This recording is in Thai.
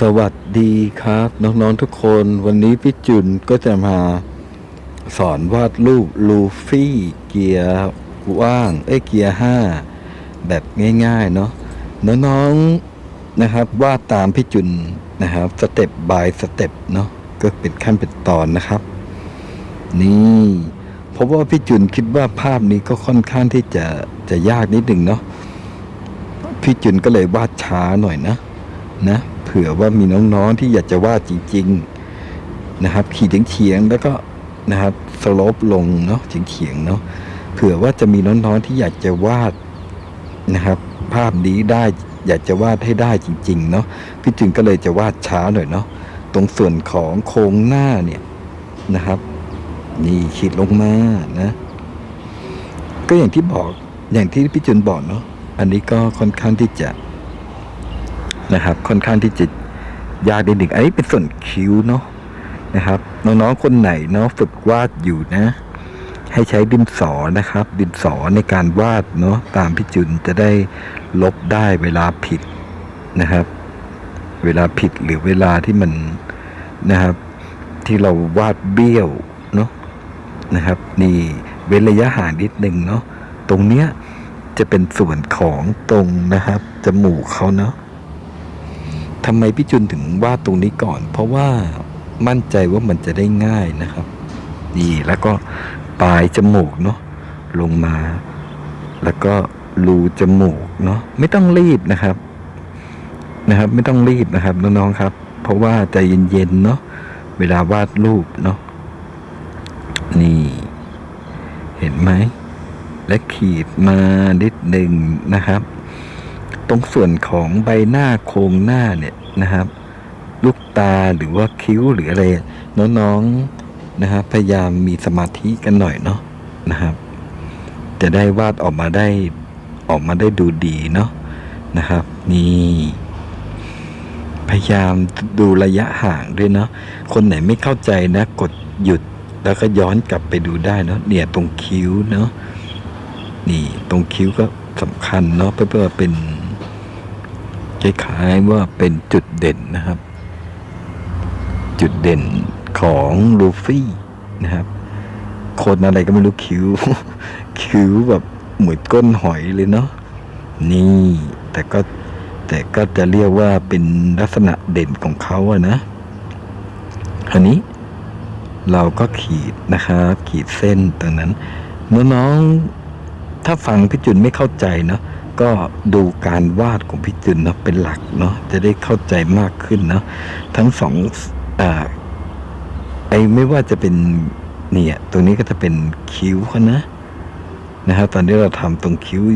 สวัสดีครับ น้องๆทุกคนวันนี้พี่จุนก็จะมาสอนวาดรูปลูฟี่เกียร์ว่าง เอ้ยเกียร์ห้าแบบง่ายๆเนาะน้องๆนะครับวาดตามพี่จุนนะครับสเต็ปบายสเต็ปเนาะก็เป็นขั้นเป็นตอนนะครับ นี่เพราะว่าพี่จุนคิดว่าภาพนี้ก็ค่อนข้างที่จะจะยากนิดหนึ่งเนาะพี่จุนก็เลยวาดช้าหน่อยนะนะ ผื่อว่ามีน้องๆที่อยากจะวาดจริง ๆนะครับ ขีดเฉียงๆแล้วก็นะครับสลปลงเนาะเฉียงๆเนาะเผื่อว่าจะมีน้องๆที่อยากจะวาดนะครับ ภาพนี้ได้อยากจะวาดให้ได้จริง ๆ เนาะพี่จึงก็เลยจะวาดช้าหน่อยเนาะตรงส่วนของโครงหน้าเนี่ยนะครับ นี่ขีดลงมานะ ก็อย่างที่บอกอย่างที่พี่จุนบอกเนาะอันนี้ก็ค่อนข้างที่จะ นะครับ ค่อนข้างที่จะยากนิดหนึ่งอันนี้เป็นส่วนคิ้วเนาะนะครับ น้องๆคนไหนเนาะฝึกวาดอยู่นะ ให้ใช้ดินสอนะครับ ดินสอในการวาดเนาะตามพี่จุนจะได้ลบได้เวลาผิดนะครับ เวลาผิดหรือเวลาที่มันนะครับ ที่เราวาดเบี้ยวเนาะนะครับ นี่เว้นระยะห่างนิดหนึ่งเนาะตรงเนี้ยจะเป็นส่วนของตรงนะครับจมูกเขาเนาะ ทำไมพี่จุนถึงวาดตรงนี้ก่อน เพราะว่ามั่นใจว่ามันจะได้ง่ายนะครับ นี่แล้วก็ปลายจมูกเนาะลงมา แล้วก็รูจมูกเนาะไม่ต้องรีบนะครับ นะครับ ไม่ต้องรีบนะครับน้องๆครับ เพราะว่าใจเย็นๆเนาะเวลาวาดรูปเนาะนี่ เห็นไหม และขีดมานิดหนึ่งนะครับ ตรงส่วนของใบหน้าโครงหน้าเนี่ยนะครับ ลูกตาหรือว่าคิ้วหรืออะไรน้องๆนะครับพยายามมีสมาธิกันหน่อยเนาะนะครับ จะได้วาดออกมาได้ออกมาได้ดูดีเนาะนะครับ นี่พยายามดูระยะห่างด้วยเนาะคนไหนไม่เข้าใจนะ กดหยุดแล้วก็ย้อนกลับไปดูได้เนาะเนี่ยตรงคิ้วเนาะนี่ตรงคิ้วก็สำคัญเนาะเพื่อเพื่อเป็น คล้ายๆว่าเป็นจุดเด่นนะครับ จุดเด่นของลูฟี่นะครับ คนอะไรก็ไม่รู้คิ้ว คิ้วแบบเหมือนก้นหอยเลยเนาะนี่ แต่ก็แต่ก็จะเรียกว่าเป็นลักษณะเด่นของเขาอะนะอันนี้เราก็ขีดนะครับขีดเส้นตรงนั้นน้องๆถ้าฟังพี่จุนไม่เข้าใจเนาะ ก็ดูการวาดของพี่จุนเนาะเป็นหลักเนาะจะได้เข้าใจมากขึ้นเนาะทั้งสองอไอไม่ว่าจะเป็นเนี่ย ตรงนี้ก็จะเป็นคิ้วเขานะนะครับตอนนี้เราทำตรงคิ้วอยู่